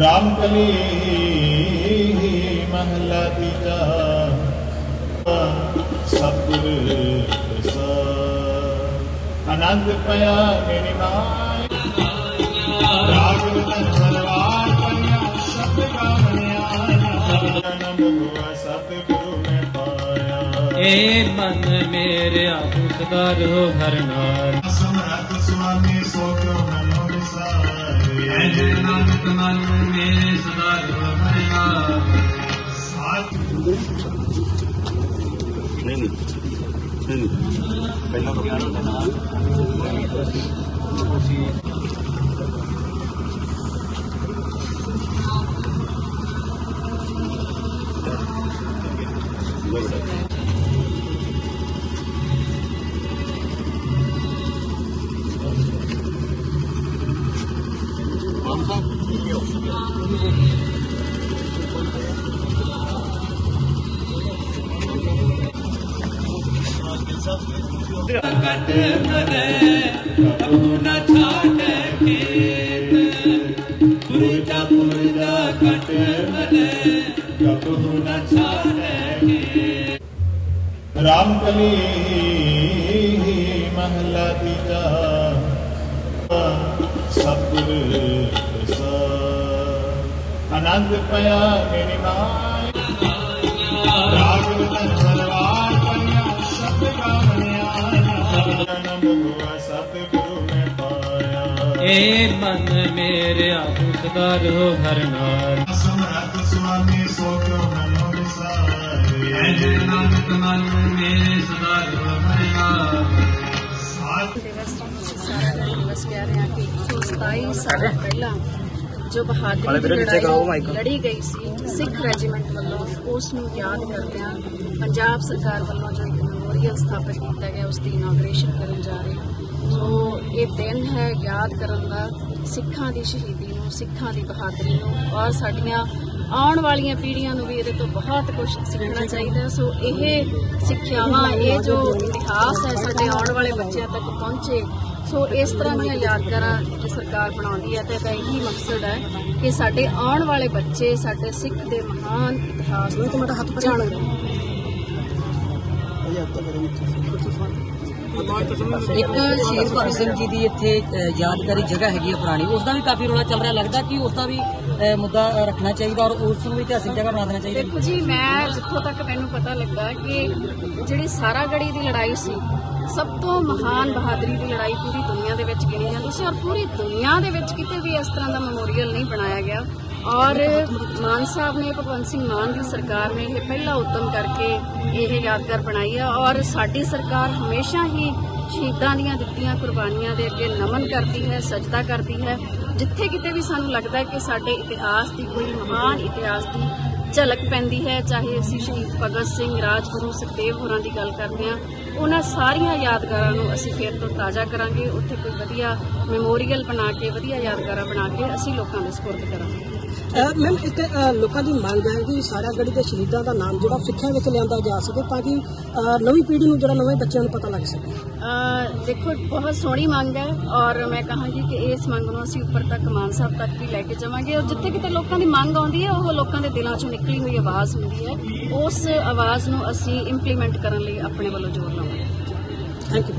ਰਾਮ ਕਲੀ ਮਹਲਾ ਤੀਜਾ ਸਤਿਗੁਰ ਪ੍ਰਸਾਦ ਆਨੰਦ ਪਿਆ ਮੇਰੀ ਮਾਈ। ਰਾਗ ਰਤਨ ਸਲਵਾਰ ਕਨਿਆ ਸਤ ਗਾਵਣਿਆ ਆਨੰਦ ਹੋਆ ਸਤਿਗੁਰੂ ਮੈਂ ਪਾਇਆ। ਏ ਮਨ ਮੇਰੇ ਆਪ ਸਦਾ ਰਹੋ ਹਰ ਨਾਲ ਸਮਰੱਥ ਸੁਆਮੀ ਸੋ ਕਿਉ ਮਨੋ ਵਿਸਾਰੇ ਜੈ ਜੇ ਨਾਨਕ ਮਨ ਮੇਰੇ ਸਦਾ ਰਹੋ ਹਰ ਸਾਥ ਨਹੀਂ ਨਹੀਂ। ਪਹਿਲਾਂ ਤੋਂ ਗਿਆਨ ਦੇ ਨਾਲ ਕਟ ਮਰੇ ਆਪਣਾ ਛਾੜ ਖੇਤ ਪੁਰਜਾ ਪੁਰਜਾ ਕਟ ਮਰੇ ਆਪਣਾ ਛਾੜ ਖੇਤ ਰਾਮ ਕਲੀ ਮਹਲਾ ਤੀਜਾ ਸਤਿਗੁਰ ਪ੍ਰਸਾਦ ਆਨੰਦ ਪਿਆ ਮੇਰੀ ਮਾਈ ਰਾਗ ਰਤਨ ਸਲਵਾਰ ਕਨਿਆ ਸਤ ਗਾਵਣਿਆ ਆਨੰਦ ਹੋਆ ਸਤਿਗੁਰੂ ਮੈਂ ਪਾਇਆ ਏ ਮਨ ਮੇਰੇ ਆਪ ਸਦਾ ਰਹੋ ਹਰ ਨਾਲ ਸਮਰੱਥ ਸੁਆਮੀ ਸੋ ਕਿਉ ਮਨੋ ਵਿਸਾਰੇ? ਐ ਨਾਨਕ ਮਨ ਮੇਰੇ ਸਦਾ ਰਹੋ ਹਰ ਨਾਲ ਸਾਥ ਦਿਵਸ ਤੁਸੀਂ ਸਾਰਿਆਂ ਦਾ ਦਿਵਸ ਕਹਿ ਰਹੇ ਹਾਂ ਕਿ 127 ਸਾਲ ਪਹਿਲਾਂ ਜੋ ਬਹਾਦਰੀ ਦੀ ਲੜਾਈ ਲੜੀ ਗਈ ਸੀ ਸਿੱਖ ਰੈਜੀਮੈਂਟ ਵੱਲੋਂ ਉਸ ਨੂੰ ਯਾਦ ਕਰਦਿਆਂ ਪੰਜਾਬ ਸਰਕਾਰ ਵੱਲੋਂ ਜੋ ਇੱਕ ਮੈਮੋਰੀਅਲ ਸਥਾਪਿਤ ਕੀਤਾ ਗਿਆ, ਉਸ ਦੀ ਇਨਾਗਰੇਸ਼ਨ ਕਰਨ ਜਾ ਰਹੇ ਹਾਂ। ਸੋ ਇਹ ਦਿਨ ਹੈ ਯਾਦ ਕਰਨ ਦਾ ਸਿੱਖਾਂ ਦੀ ਸ਼ਹੀਦੀ ਨੂੰ ਸਿੱਖਾਂ ਦੀ ਬਹਾਦਰੀ ਨੂੰ ਔਰ ਸਾਡੀਆਂ ਆਉਣ ਵਾਲੀਆਂ ਪੀੜ੍ਹੀਆਂ ਨੂੰ ਵੀ ਇਹਦੇ ਤੋਂ ਬਹੁਤ ਕੁਝ ਸਿੱਖਣਾ ਚਾਹੀਦਾ। ਸੋ ਇਹ ਸਿੱਖਿਆਵਾਂ ਇਹ ਜੋ ਇਤਿਹਾਸ ਹੈ ਸਾਡੇ ਆਉਣ ਵਾਲੇ ਬੱਚਿਆਂ ਤੱਕ ਪਹੁੰਚੇ ਸੋ ਇਸ ਤਰ੍ਹਾਂ ਦੀਆਂ ਯਾਦਗਾਰਾਂ ਜੇ ਸਰਕਾਰ ਬਣਾਉਂਦੀ ਹੈ ਤੇ ਇਹਦਾ ਇਹੀ ਮਕਸਦ ਹੈ ਕਿ ਸਾਡੇ ਆਉਣ ਵਾਲੇ ਬੱਚੇ ਸਾਡੇ ਸਿੱਖ ਦੇ ਮਹਾਨ ਇਤਿਹਾਸ ਨੂੰ ਜਾਣਨ। ਇੱਕ ਸ਼ਹੀਦ ਭਗਤ ਸਿੰਘ ਜੀ ਦੀ ਇੱਥੇ ਯਾਦਗਾਰੀ ਜਗ੍ਹਾ ਹੈਗੀ ਹੈ ਪੁਰਾਣੀ। ਉਸ ਦਾ ਵੀ ਕਾਫੀ ਰੌਲਾ ਚੱਲ ਰਿਹਾ, ਲੱਗਦਾ ਕਿ ਉਸ ਦਾ ਵੀ ਮੁੱਦਾ ਰੱਖਣਾ ਚਾਹੀਦਾ ਔਰ ਉਸ ਨੂੰ ਵੀ ਇਤਿਹਾਸਿਕ ਜਗ੍ਹਾ ਬਣਾ ਦੇਣਾ ਚਾਹੀਦਾ। ਦੇਖੋ ਜੀ, ਮੈਂ ਜਿੱਥੋਂ ਤੱਕ ਮੈਨੂੰ ਪਤਾ ਲੱਗਾ ਕਿ ਜਿਹੜੀ ਸਾਰਾ ਗੜੀ ਦੀ ਲੜਾਈ ਸੀ, ਸਭ ਤੋਂ ਮਹਾਨ ਬਹਾਦਰੀ ਦੀ ਲੜਾਈ ਪੂਰੀ ਦੁਨੀਆ ਦੇ ਵਿੱਚ ਗਿਣੀ ਜਾਂਦੀ ਸੀ ਔਰ ਪੂਰੀ ਦੁਨੀਆ ਦੇ ਵਿੱਚ ਕਿਤੇ ਵੀ ਇਸ ਤਰ੍ਹਾਂ ਦਾ ਮੈਮੋਰੀਅਲ ਨਹੀਂ ਬਣਾਇਆ ਗਿਆ। ਔਰ ਮਾਨ ਸਾਹਿਬ ਨੇ, ਭਗਵੰਤ ਸਿੰਘ ਮਾਨ ਦੀ ਸਰਕਾਰ ਨੇ ਇਹ ਪਹਿਲਾ ਉਦਮ ਕਰਕੇ ਇਹ ਯਾਦਗਾਰ ਬਣਾਈ ਹੈ ਔਰ ਸਾਡੀ ਸਰਕਾਰ ਹਮੇਸ਼ਾ ਹੀ ਸ਼ਹੀਦਾਂ ਦੀਆਂ ਦਿੱਤੀਆਂ ਕੁਰਬਾਨੀਆਂ ਦੇ ਅੱਗੇ ਨਮਨ ਕਰਦੀ ਹੈ, ਸਜਦਾ ਕਰਦੀ ਹੈ। ਜਿੱਥੇ ਕਿਤੇ ਵੀ ਸਾਨੂੰ ਲੱਗਦਾ ਹੈ ਕਿ ਸਾਡੇ ਇਤਿਹਾਸ ਦੀ ਕੋਈ ਮਹਾਨ ਇਤਿਹਾਸ ਦੀ ਝਲਕ ਪੈਂਦੀ ਹੈ, ਚਾਹੇ ਅਸੀਂ ਸ਼ਹੀਦ ਭਗਤ ਸਿੰਘ, ਰਾਜਗੁਰੂ ਸੁਖਦੇਵ ਹੋਰਾਂ ਦੀ ਗੱਲ ਕਰਦੇ ਹਾਂ, ਉਹਨਾਂ ਸਾਰੀਆਂ ਯਾਦਗਾਰਾਂ ਨੂੰ ਅਸੀਂ ਫਿਰ ਤੋਂ ਤਾਜ਼ਾ ਕਰਾਂਗੇ। ਉੱਥੇ ਕੋਈ ਵਧੀਆ ਮੈਮੋਰੀਅਲ ਬਣਾ ਕੇ, ਵਧੀਆ ਯਾਦਗਾਰਾਂ ਬਣਾ ਕੇ ਅਸੀਂ ਲੋਕਾਂ ਦੇ ਸਪੁਰਦ ਕਰਾਂਗੇ। ਮੈਮ ਇੱਕ ਲੋਕਾਂ ਦੀ ਮੰਗ ਹੈ ਕਿ ਸਾਰਾ ਗੜੀ ਦੇ ਸ਼ਹੀਦਾਂ ਦਾ ਨਾਮ ਜਿਹੜਾ ਸਿੱਖਾਂ ਵਿੱਚ ਲਿਆਂਦਾ ਜਾ ਸਕੇ ਤਾਂ ਕਿ ਨਵੀਂ ਪੀੜ੍ਹੀ ਨੂੰ ਜਿਹੜਾ ਨਵੇਂ ਬੱਚਿਆਂ ਨੂੰ ਪਤਾ ਲੱਗ ਸਕੇ। ਦੇਖੋ ਬਹੁਤ ਸੋਹਣੀ ਮੰਗ ਹੈ ਔਰ ਮੈਂ ਕਹਾਂਗੀ ਕਿ ਇਸ ਮੰਗ ਨੂੰ ਅਸੀਂ ਉੱਪਰ ਤੱਕ ਮਾਨ ਸਾਹਿਬ ਤੱਕ ਵੀ ਲੈ ਕੇ ਜਾਵਾਂਗੇ ਔਰ ਜਿੱਥੇ ਕਿਤੇ ਲੋਕਾਂ ਦੀ ਮੰਗ ਆਉਂਦੀ ਹੈ ਉਹ ਲੋਕਾਂ ਦੇ ਦਿਲਾਂ ਚੋਂ ਨਿਕਲੀ ਹੋਈ ਆਵਾਜ਼ ਹੁੰਦੀ ਹੈ। ਉਸ ਆਵਾਜ਼ ਨੂੰ ਅਸੀਂ ਇੰਪਲੀਮੈਂਟ ਕਰਨ ਲਈ ਆਪਣੇ ਵੱਲੋਂ ਜ਼ੋਰ ਲਾਵਾਂਗੇ। Thank you